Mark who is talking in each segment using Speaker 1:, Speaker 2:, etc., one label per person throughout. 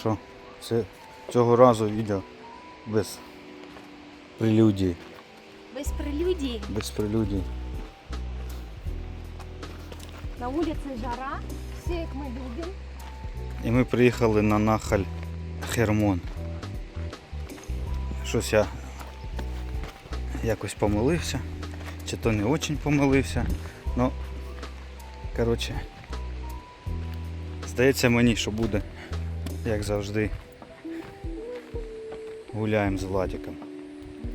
Speaker 1: що це цього разу відео без прелюдії.
Speaker 2: Без прелюдий.
Speaker 1: Без прелюдії.
Speaker 2: На улице жара. Все, як ми любимо.
Speaker 1: І ми приїхали на нахаль Хермон. Щось я якось помилився, чи то не дуже помилився. Ну, коротше, здається мені, що буде, як завжди. Гуляємо з Владиком.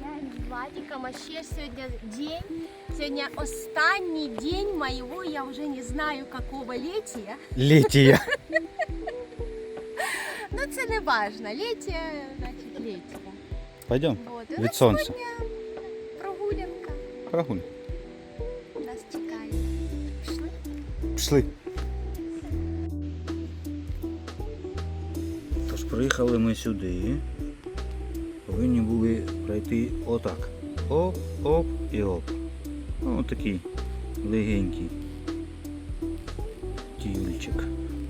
Speaker 2: Гуляємо з Владиком, а ще сьогодні день. Сьогодні останній день моєго, я вже не знаю, какого летія.
Speaker 1: Летія.
Speaker 2: Ну це не важно. Летія, значить летія.
Speaker 1: Пойдем.
Speaker 2: Вот. І
Speaker 1: Від
Speaker 2: нас
Speaker 1: сонця.
Speaker 2: сьогодні прогулянка
Speaker 1: Прогуль.
Speaker 2: нас чекає. Пішли?
Speaker 1: Пішли. Приїхали ми сюди. Повинні були пройти отак. Оп, оп і оп. Ну, такий легенький тюльчик.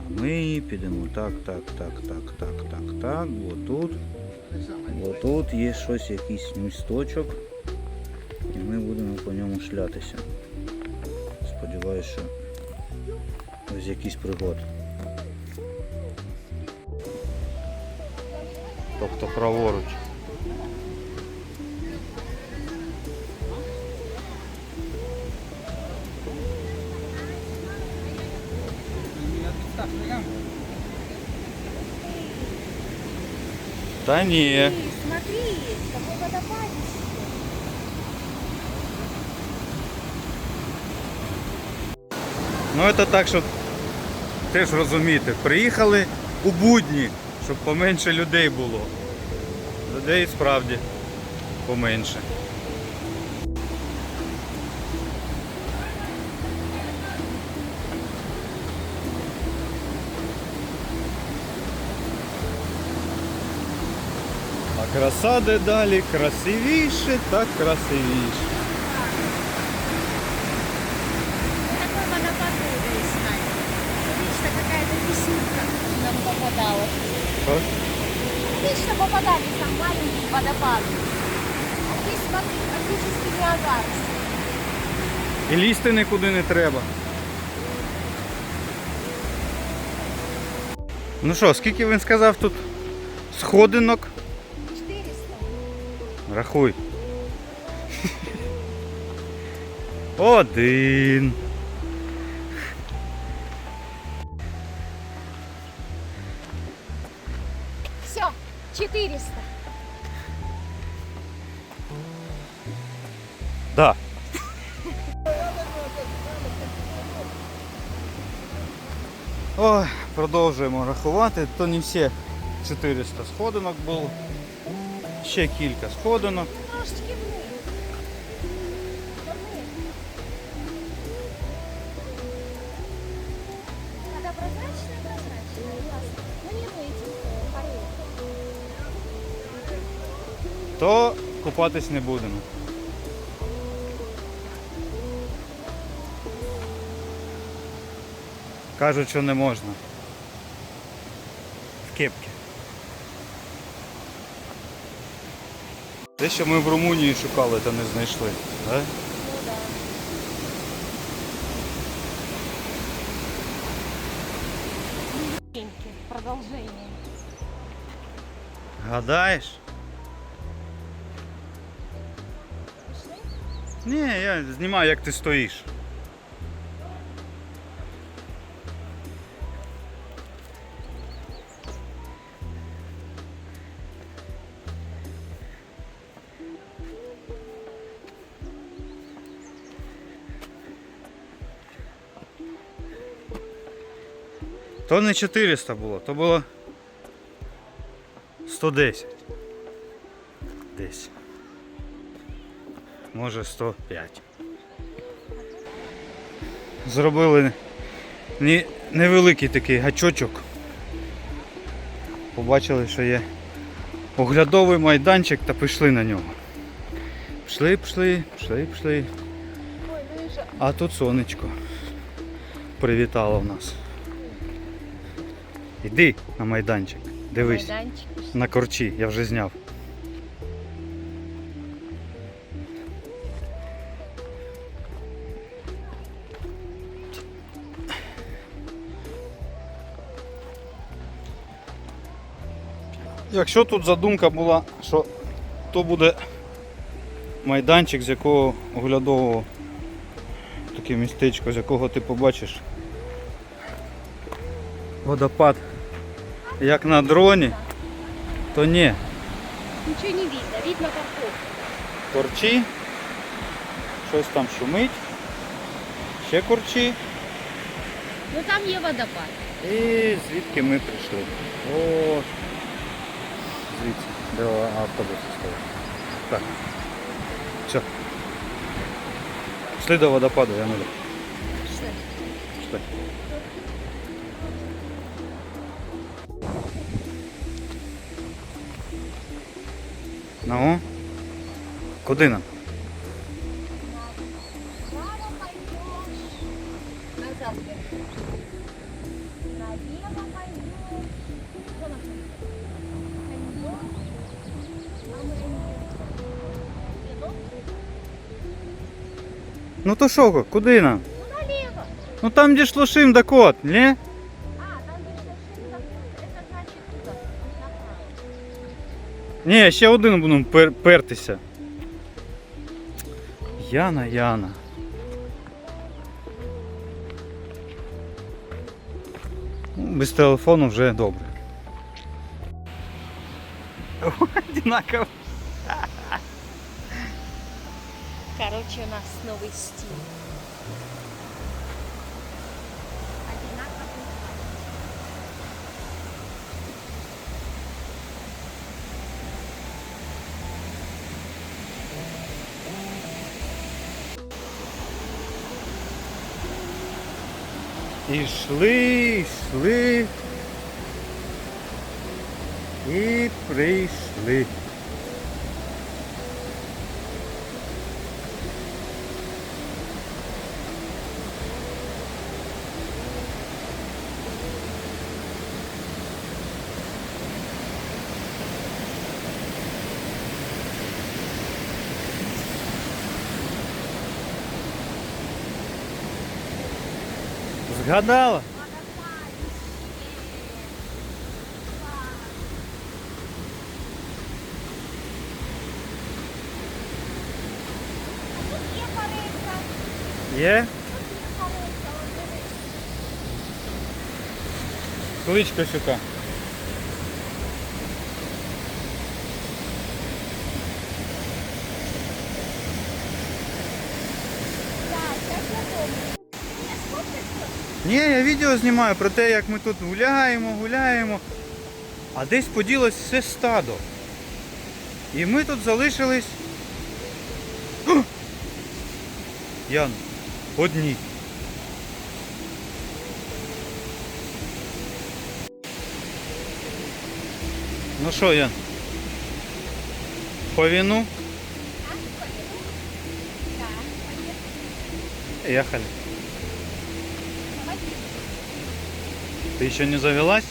Speaker 1: А ми підемо так, так, так, так, так, так, так. Отут. Отут є щось, якийсь місточок. І ми будемо по ньому шлятися. Сподіваюсь, що ось якийсь пригод. Тобто праворуч. Та ні.
Speaker 2: Смотри, какой водопадище.
Speaker 1: Ну це так, щоб теж розуміти. Приїхали у будні, щоб поменше людей було. Людей справді поменше. А краса дедалі красивіше та красивіше.
Speaker 2: Какой водопад искать? Вечно какая-то песенка нам попадалась.
Speaker 1: Що?
Speaker 2: Вечно попадались там маленькие водопады. А здесь, смотри, практически не огарс.
Speaker 1: І лізти нікуди не треба. Ну що, скільки він сказав тут сходинок?
Speaker 2: 400.
Speaker 1: Рахуй. Один.
Speaker 2: 400.
Speaker 1: Да. Ой, продовжуємо рахувати. То не всі 400 сходинок було. Ще кілька сходинок. То купатись не будемо. Кажуть, що не можна. В кепки. Те, що ми в Румунії шукали, то не знайшли. Да?
Speaker 2: Продолжение.
Speaker 1: Гадаєш? Ні, я знімаю, як ти стоїш. То не 400 було, то було 110. Десь. Може 105. Зробили невеликий такий гачочок. Побачили, що є оглядовий майданчик та пішли на нього. Пішли, пішли, пішли, пішли. А тут сонечко привітало в нас. Іди на майданчик. Дивись.
Speaker 2: Майданчик.
Speaker 1: На корчі, я вже зняв. Якщо тут задумка була, що то буде майданчик, з якого оглядового таке містечко, з якого ти побачиш водопад як на дроні, то ні.
Speaker 2: Ничего не видно, видно картошку.
Speaker 1: Корчі, щось там шумить, ще корчі.
Speaker 2: Ну там є водопад.
Speaker 1: І звідки ми прийшли? О, звідси, де автобус стоїть. Так. Все. Пішли до водопаду, я нулю.
Speaker 2: Пішли.
Speaker 1: Пішли. Ну, куди нам?
Speaker 2: Налево пойдешь.
Speaker 1: Ну то що, куди нам?
Speaker 2: Ну налево.
Speaker 1: Ну там, де шлушим да кот, не? Ні, ще один будемо пер- пертися. Яна, Яна. Ну, Без телефону вже добре. Одинаково.
Speaker 2: Короче, у нас новый стиль.
Speaker 1: І йшли, йшли. І прийшли. Згадала?
Speaker 2: Тут є корейка.
Speaker 1: Є?
Speaker 2: Тут є корейка. Ось дивись.
Speaker 1: Кличка сюка.
Speaker 2: Так, так я помню. Не сфоткайся.
Speaker 1: Ні, я відео знімаю про те, як ми тут гуляємо, гуляємо. А десь поділось все стадо. І ми тут залишились. Ян, одні. Ну що, Ян? По вину?
Speaker 2: Так, поїду. Так, поїду.
Speaker 1: Ехали.
Speaker 2: Давай.
Speaker 1: Ты еще не завелась?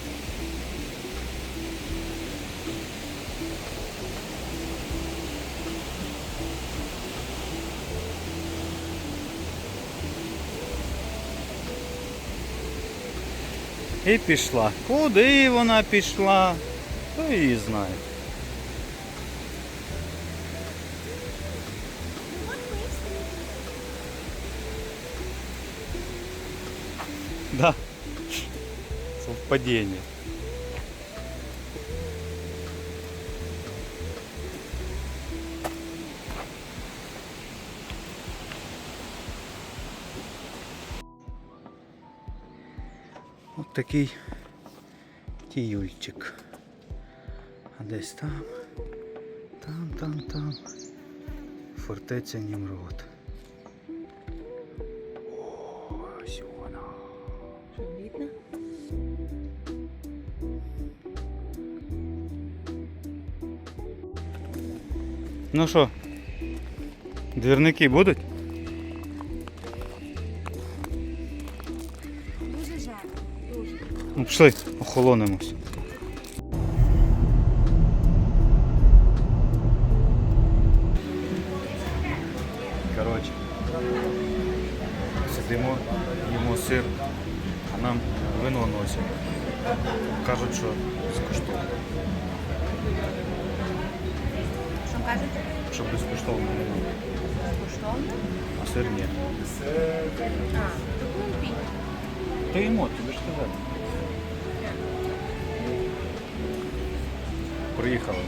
Speaker 1: І пішла. Куди вона пішла? Хто її знає.
Speaker 2: Ну вот мы и встретились.
Speaker 1: Да. Совпадение. Такий тіюльчик. А десь там, там, там, там. Фортеця Німрод. О, ось вона.
Speaker 2: Видно?
Speaker 1: Ну що, двірники будуть? пішли, охолонимось. Коротше, сидимо, їмо сир, а нам вино носять. Кажуть, що безкоштовно.
Speaker 2: Що кажуть?
Speaker 1: Що безкоштовно вино.
Speaker 2: Безкоштовно?
Speaker 1: А сир ні.
Speaker 2: А, то купіть.
Speaker 1: Та йому, тобі ж казали. Приїхали.